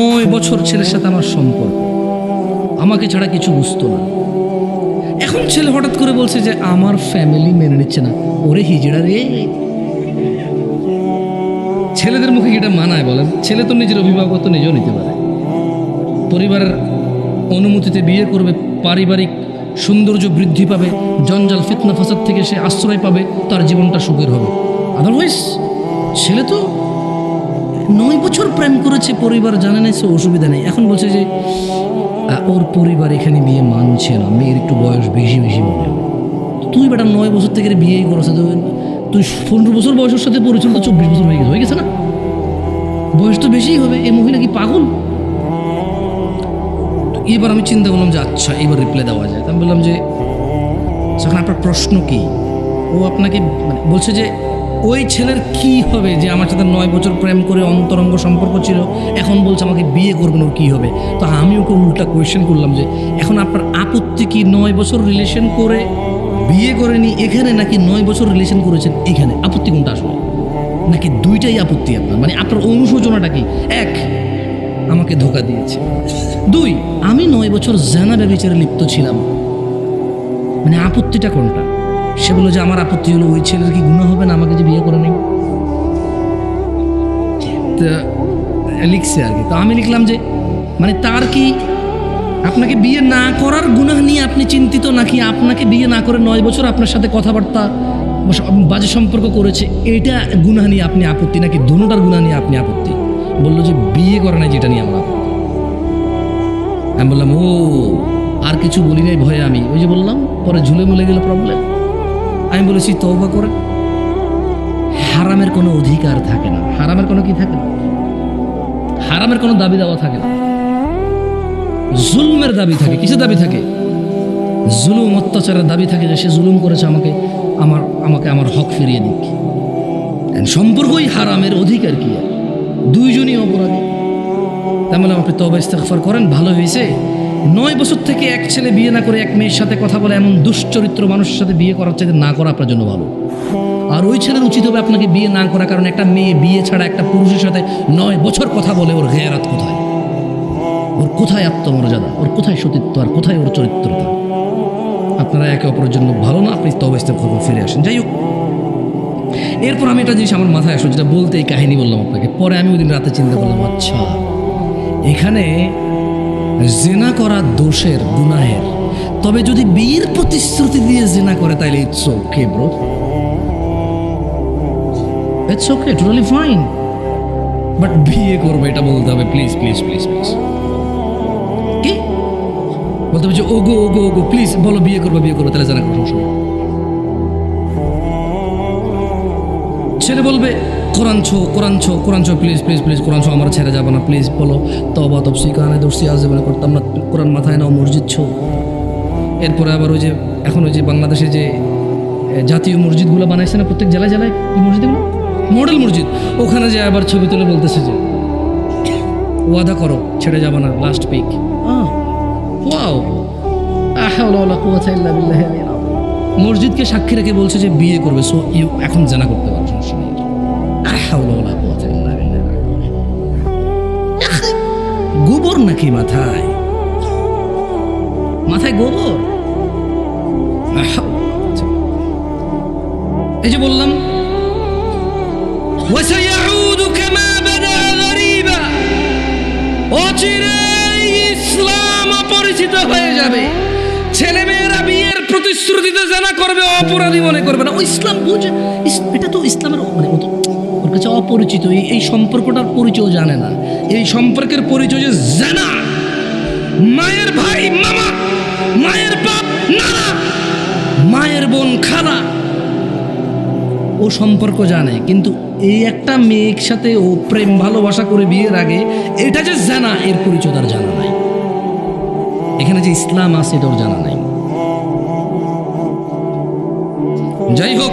নয় বছর ছেলের সাথে আমার সম্পর্ক। আমাকে ছাড়া কিছু বুঝতো না। এখন ছেলে হঠাৎ করে বলছে যে, আমার ফ্যামিলি মেনে নিচ্ছে না। ওরে হিজড়া রে। ছেলেদের মুখে এটা মানায় বলেন? ছেলে তো নিজের অভিভাবকত্ব নিজেও নিতে পারে। পরিবারের অনুমতিতে বিয়ে করবে, পারিবারিক সৌন্দর্য বৃদ্ধি পাবে, জঞ্জাল, ফিতনা, ফাসাদ থেকে সে আশ্রয় পাবে, তার জীবনটা সুখের হবে। আদারওয়াইজ ছেলে তো নয় বছর প্রেম করেছে, পরিবার জানে না, সে অসুবিধা নেই। এখন বলছে যে ওর পরিবার এখানে বিয়ে মানছে না, মেয়ের একটু বয়স বেশি বেশি মনে তুই বেটা নয় বছর থেকে বিয়েই করেছে তো তুই পনেরো বছর বয়সের সাথে পরিচয় তো চব্বিশ বছর হয়ে গেছে হয়ে গেছে না? বয়স তো বেশিই হবে এই মহিলা কি পাগল? এবার আমি চিন্তা করলাম যে আচ্ছা এবার রিপ্লাই দেওয়া যায়। আমি বললাম যে এখন আপনার প্রশ্ন কি? ও আপনাকে মানে বলছে যে ওই ছেলের কি হবে যে আমার সাথে নয় বছর প্রেম করে অন্তরঙ্গ সম্পর্ক ছিল? এখন বলছে আমাকে বিয়ে করবেন ওর কী হবে? তো আমি ওকে উল্টা কোয়েশ্চেন করলাম যে, এখন আপনার আপত্তি কি নয় বছর রিলেশন করে বিয়ে করেনি এখানে, নাকি নয় বছর রিলেশন করেছেন এখানে? আপত্তি কোনটা আসলে? নাকি দুইটাই আপত্তি আপনার? মানে আপনার অনুশোচনাটা কি? এক, আমাকে ধোকা দিয়েছে। দুই, আমি নয় বছর জানা ব্যবচারে লিপ্ত ছিলাম। মানে আপত্তিটা কোনটা? সে বলল যে, আমার আপত্তি হলো, ওই ছেলের কি গুণা হবে না? আমাকে যে বিয়ে করে নেই? লিখছে আর কি। তো আমি লিখলাম যে মানে তার কি আপনাকে বিয়ে না করার গুনাহ নিয়ে আপনি চিন্তিত, নাকি আপনাকে বিয়ে না করে নয় বছর আপনার সাথে কথাবার্তা বাজে সম্পর্ক করেছে? এটা গুনাহ নিয়ে আপনি আপত্তি, নাকি দুটার গুনাহ নিয়ে আপনি আপত্তি? বলল যে, বিয়ে করে নাই যেটা নিয়ে আমার আমি বললাম, ও, আর কিছু বলি নাই ভয়ে আমি। ওই যে বললাম, পরে ঝুলে মুলে গেলে প্রবলেম আমি বলেছি তৌবা করে। হারামের কোনো অধিকার থাকে না। হারামের কোনো কি থাকে না? হারামের কোনো দাবি দেওয়া থাকে না। জুলুমের দাবি থাকে। কিসের দাবি থাকে? জুলুম, অত্যাচারের দাবি থাকে যে সে জুলুম করেছে আমাকে, আমার আমাকে আমার হক ফিরিয়ে দিক। সম্পর্কই হারামের অধিকার কি? দুইজনই অপরাধী। তাহলে আপনি তবে ইস্তেগফার করেন, ভালো হয়েছে। নয় বছর থেকে এক ছেলে বিয়ে না করে এক মেয়ের সাথে কথা বলে এমন দুশ্চরিত্র মানুষের সাথে বিয়ে করার চাইতে না করা আপনার জন্য ভালো। আর ওই ছেলের উচিত হবে আপনাকে বিয়ে না করা, কারণ একটা মেয়ে বিয়ে ছাড়া একটা পুরুষের সাথে নয় বছর কথা বলে ওর গেয়ারাত কোথায়? ওর কোথায় আত্মমর্যাদা? ওর কোথায় সতীত্ব? আর কোথায় ওর চরিত্রতা? আপনারা একে অপরের জন্য ভালো না, আপনি তবে ইস্তেগফার ফিরে আসেন। যাই হোক, এরপর আমি একটা জিনিস আমার মাথায় আসলো, যেটা বলতে এই কাহিনী বললাম আপনাকে। পরে আমি ওই দিন রাতে চিন্তা করলাম আচ্ছা এখানে জেনা করা দোষের গুনাহের। তবে যদি বিয়ের প্রতিশ্রুতি দিয়ে জেনা করে তাহলে it's okay bro. It's okay totally fine but বিয়ে করবে, এটা বলতে হবে। প্লিজ প্লিজ প্লিজ প্লিজ কি? বলতে হবে যে, ওগো ওগো ওগো প্লিজ বলো বিয়ে করবে বিয়ে করবে, তাহলে জানা কোনো ছেলে বলবে কোরআন ছো কোরআন ছো কোরআন ছো প্লিজ প্লিজ প্লিজ কোরআন ছো আমার ছেড়ে যাব না প্লিজ বলো। তবা তপসি কানে দর্শি আজ জীবনে করতাম না কোরআন মাথায় নাও মসজিদ ছো এরপরে আবার ওই যে এখন ওই যে বাংলাদেশে যে জাতীয় মসজিদগুলো বানাইছে না প্রত্যেক জেলায় জেলায় মসজিদগুলো মডেল মসজিদ। ওখানে যে আবার ছবি তুলে বলতেছে যে ওয়াদা করো ছেড়ে যাব না লাস্ট পিক ওয়াও। মসজিদকে সাক্ষী রেখে বলছে যে বিয়ে করবে সো এখন জানা করতে পারো সমস্যা গোবর নাকি মাথায়? মাথায় গোবর? এই যে বললাম ইসলাম অপরিচিত হয়ে যাবে। ছেলে মেয়েরা বিয়ের প্রতিশ্রুতিতে জানা করবে, অপরাধী মনে করবে না। ও ইসলাম বুঝে এটা তো ইসলামের মানে অপরিচিত, এই সম্পর্কটার পরিচয় জানে না। এই সম্পর্কের পরিচয় যে জানা, মায়ের ভাই মামা, মায়ের বাপ নানা, মায়ের বোন খালা, ও সম্পর্ক জানে, কিন্তু এই একটা মেয়ের সাথে ও প্রেম ভালোবাসা করে বিয়ের আগে এটা যে জানা, এর পরিচয় তার জানা নাই। এখানে যে ইসলাম আছে এটা জানা নাই। যাই হোক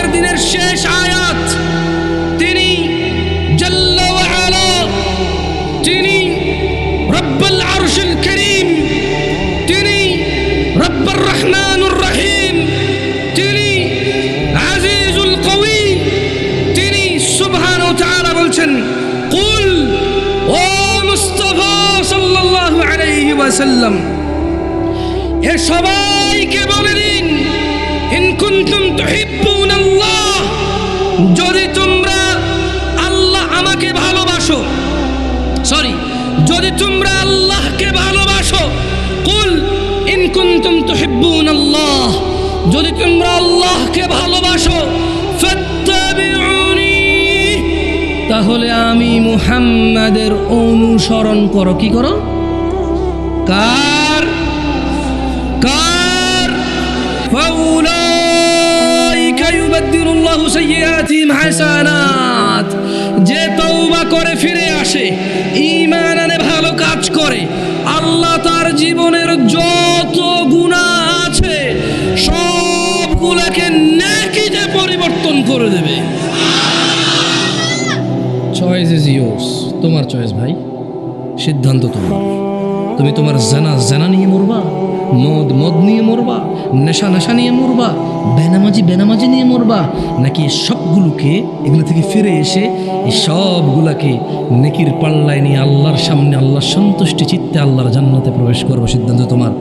ওয়াসাল্লাম এ সবাইকে বলে দিন, ইন কুনতুম তুহিব্বুন আল্লাহ যদি তোমরা আল্লাহ আমাকে ভালোবাসো, সরি, যদি তোমরা আল্লাহকে ভালোবাসো, কুল, ইন কুনতুম তুহিব্বুন আল্লাহ যদি তোমরা আল্লাহকে ভালোবাসো তাহলে আমি মুহাম্মাদের অনুসরণ করো, কি করো? কার কার? ফাউলাইকা ইউবাদদিলুল্লাহু সাইয়্যাতিহিম হাসানাত। যে তওবা করে ফিরে আসে, ঈমান আনে, ভালো কাজ করে, আল্লাহ তার জীবনের যত গুনাহ আছে, সবগুলোকে নেকিতে পরিবর্তন করে দেবে। চয়েস ইজ ইয়োর্স তোমার চয়েস ভাই। সিদ্ধান্ত তোমার। তুমি তোমার জানা জানা নিয়ে মরবা, মদ মদ নিয়ে মরবা, নেশা নেশা নিয়ে মরবা, বেনামাজি বেনামাজি নিয়ে মরবা, নাকি সবগুলোকে এগুলো থেকে ফিরে এসে এই সবগুলাকে নেকির পাল্লায় নিয়ে আল্লাহর সামনে, আল্লাহর সন্তুষ্টি চিত্তে আল্লাহর জান্নাতে প্রবেশ করব সিদ্ধান্ত তোমার।